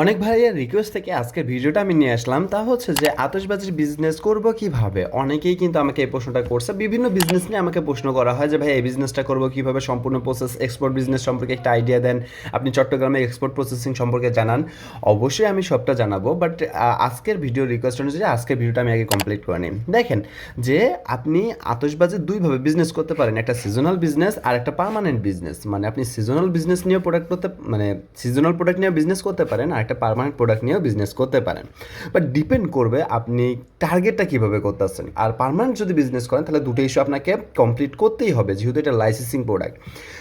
অনেক ভাইয়ের রিকোয়েস্ট থেকে আজকের ভিডিওটা আমি নিয়ে আসলাম। তা হচ্ছে যে, আতশবাজির বিজনেস করব কীভাবে? অনেকেই কিন্তু আমাকে এই প্রশ্নটা করছে। বিভিন্ন বিজনেস নিয়ে আমাকে প্রশ্ন করা হয় যে, ভাই, এই বিজনেসটা করব কীভাবে? সম্পূর্ণ প্রসেস এক্সপোর্ট বিজনেস সম্পর্কে একটা আইডিয়া দেন। আপনি চট্টগ্রামে এক্সপোর্ট প্রসেসিং সম্পর্কে জানান। অবশ্যই আমি সবটা জানাব বাট আজকের ভিডিও রিকোয়েস্ট অনুযায়ী আজকের ভিডিওটা আমি আগে কমপ্লিট করে নিই। দেখেন যে, আপনি আতশবাজির দুইভাবে বিজনেস করতে পারেন। একটা সিজনাল বিজনেস আর একটা পার্মানেন্ট বিজনেস মানে আপনি সিজনাল বিজনেস নিয়ে প্রোডাক্ট করতে মানে সিজনাল প্রোডাক্ট নিয়ে বিজনেস করতে পারেন। আর একটা পারমানেন্ট প্রোডাক্ট নিয়েও বিজনেস করতে পারেন। বাট ডিপেন্ড করবে আপনি টার্গেটটা কীভাবে করতেছেন। আর পারমানেন্ট যদি বিজনেস করেন, তাহলে দুটো ইস্যু আপনাকে কমপ্লিট করতেই হবে, যেহেতু এটা লাইসেন্সিং প্রোডাক্ট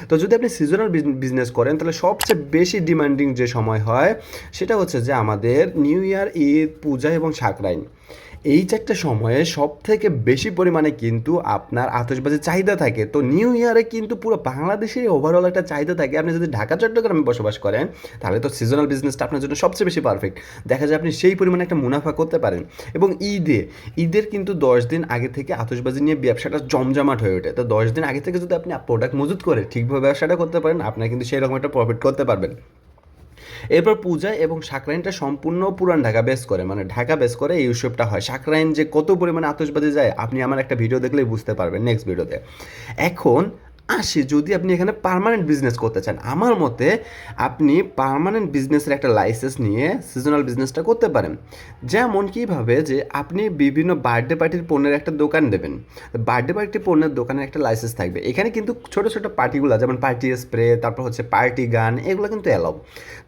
তো যদি আপনি সিজনাল বিজনেস করেন, তাহলে সবচেয়ে বেশি ডিমান্ডিং যে সময় হয়, সেটা হচ্ছে যে আমাদের নিউ ইয়ার ঈদ পূজা এবং সাকরাইন। এই চারটে সময়ে সব থেকে বেশি পরিমাণে কিন্তু আপনার আতশবাজির চাহিদা থাকে। তো নিউ ইয়ারে কিন্তু পুরো বাংলাদেশের ওভারঅল একটা চাহিদা থাকে। আপনি যদি ঢাকা, চট্টগ্রামে বসবাস করেন, তাহলে তো সিজনাল বিজনেসটা আপনার জন্য সবচেয়ে বেশি পারফেক্ট দেখা যায় আপনি সেই পরিমাণে একটা মুনাফা করতে পারেন। এবং ঈদে, ঈদের কিন্তু দশ দিন আগে থেকে আতশবাজি নিয়ে ব্যবসাটা জমজমাট হয়ে ওঠে। তো দশ দিন আগে থেকে যদি আপনি প্রোডাক্ট মজুত করে ঠিকভাবে ব্যবসাটা করতে পারেন, আপনার কিন্তু সেই রকম একটা প্রফিট করতে পারবেন। এরপর পূজা এবং সাকরাইনটা সম্পূর্ণ পুরান ঢাকা বেস করে মানে ঢাকা বেস করে এই উৎসবটা হয়। সাকরাইন যে কত পরিমাণে আতসবাজি যায়, আপনি আমার একটা ভিডিও দেখলেই বুঝতে পারবেন নেক্সট ভিডিওতে এখন আসি যদি আপনি এখানে পার্মানেন্ট বিজনেস করতে চান। আমার মতে আপনি পার্মানেন্ট বিজনেসের একটা লাইসেন্স নিয়ে সিজনাল বিজনেসটা করতে পারেন। যেমন কীভাবে যে আপনি বিভিন্ন বার্থডে পার্টির পণ্যের একটা দোকান দেবেন। বার্থডে পার্টি পণ্যের দোকানের একটা লাইসেন্স থাকবে। এখানে কিন্তু ছোটো ছোটো পার্টিগুলো যেমন পার্টি স্প্রে তারপর হচ্ছে পার্টি গান, এগুলো কিন্তু অ্যালাউ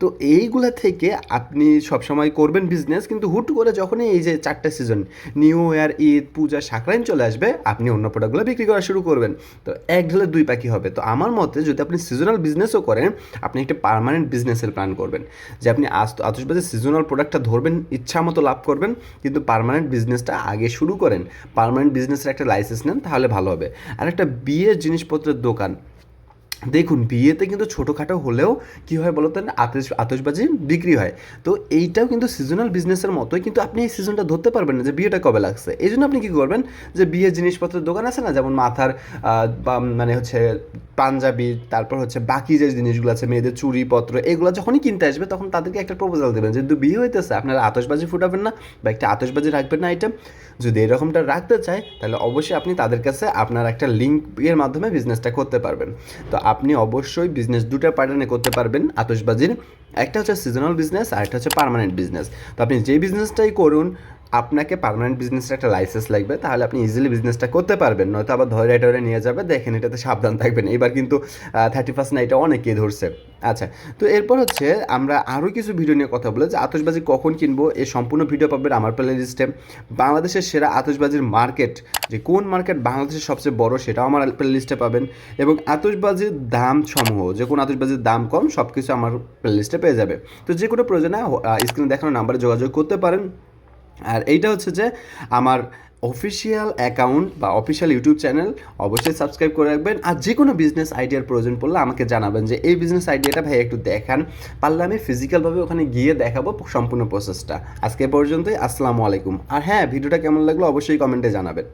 তো এইগুলো থেকে আপনি সবসময় করবেন বিজনেস কিন্তু হুট করে যখনই এই যে চারটে season new year Eid, Puja Shakrain চলে আসবে, আপনি অন্য প্রোডাক্টগুলো বিক্রি করা শুরু করবেন। তো এক ঢেলে দুই পাখি হবে? তো আমার মতে যদি আপনি সিজনাল বিজনেসও করেন, আপনি একটা পারমানেন্ট বিজনেসের প্ল্যান করবেন। যে আপনি আজ আতসবাজি সিজনাল প্রোডাক্টটা ধরবেন ইচ্ছা মতো লাভ করবেন, কিন্তু পারমানেন্ট বিজনেসটা আগে শুরু করেন পারমানেন্ট বিজনেসের একটা লাইসেন্স নেন, তাহলে ভালো হবে। আর একটা বিয়ের জিনিসপত্রের দোকান দেখুন, বিয়েতে কিন্তু ছোটোখাটো হলেও কী হয় বলতো আতশ, আতশবাজি বিক্রি হয়। তো এইটাও কিন্তু সিজনাল বিজনেসের মতোই, কিন্তু আপনি এই সিজনটা ধরতে পারবেন না যে বিয়েটা কবে লাগছে। এই জন্য আপনি কী করবেন যে বিয়ের জিনিসপত্রের দোকান আছে না, যেমন মাথার বা মানে হচ্ছে পাঞ্জাবি, তারপর হচ্ছে বাকি যে জিনিসগুলো আছে, মেয়েদের চুরিপত্র এগুলো যখনই কিনতে আসবে তখন তাদেরকে একটা প্রপোজাল দেবেন যেহেতু বিয়ে হইতেছে, আপনারা আতশবাজি ফুটাবেন না বা একটা আতশবাজি রাখবেন না আইটেম যদি এরকমটা রাখতে চায়, তাহলে অবশ্যই আপনি তাদের কাছে আপনার একটা লিঙ্কের মাধ্যমে বিজনেসটা করতে পারবেন। তো আপনি অবশ্যই বিজনেস দুটো প্যাটার্নে করতে পারবেন আতসবাজির একটা হচ্ছে সিজনাল বিজনেস আর একটা হচ্ছে পারমানেন্ট বিজনেস তো আপনি যে বিজনেসটাই করুন আপনাকে পার্মানেন্ট বিজনেসের একটা লাইসেন্স লাগবে, তাহলে আপনি ইজিলি বিজনেসটা করতে পারবেন, নয়তো আবার ধরে টরে নিয়ে যাবে, দেখেন এটাতে সাবধান থাকবেন। এবার কিন্তু থার্টি ফার্স্ট নাইটে অনেকেই ধরছে। আচ্ছা তো এরপর হচ্ছে আমরা আরও কিছু ভিডিও নিয়ে কথা বলে যে আতসবাজি কখন কিনবো, এ সম্পূর্ণ ভিডিও পাবেন আমার প্লে লিস্টে বাংলাদেশের সেরা আতসবাজির মার্কেট যে কোন মার্কেট বাংলাদেশের সবচেয়ে বড়, সেটাও আমার প্লে লিস্টে পাবেন। এবং আতসবাজির দাম সমূহ, যে কোন আতসবাজির দাম কম সব কিছু আমার প্লে লিস্টে পেয়ে যাবে। তো যে কোনো প্রয়োজনে স্ক্রিনে দেখানো নাম্বারে যোগাযোগ করতে পারেন। আর এইটা হচ্ছে যে আমার অফিসিয়াল অ্যাকাউন্ট বা অফিসিয়াল ইউটিউব চ্যানেল অবশ্যই সাবস্ক্রাইব করে রাখবেন। আর যে কোনো বিজনেস আইডিয়ার প্রয়োজন পড়লে আমাকে জানাবেন যে এই বিজনেস আইডিয়াটা ভাই একটু দেখান। পারলে আমি ফিজিক্যালভাবে ওখানে গিয়ে দেখাবো সম্পূর্ণ প্রসেসটা আজকে পর্যন্তই, আসসালামু আলাইকুম। আর হ্যাঁ ভিডিওটা কেমন লাগল অবশ্যই কমেন্টে জানাবেন।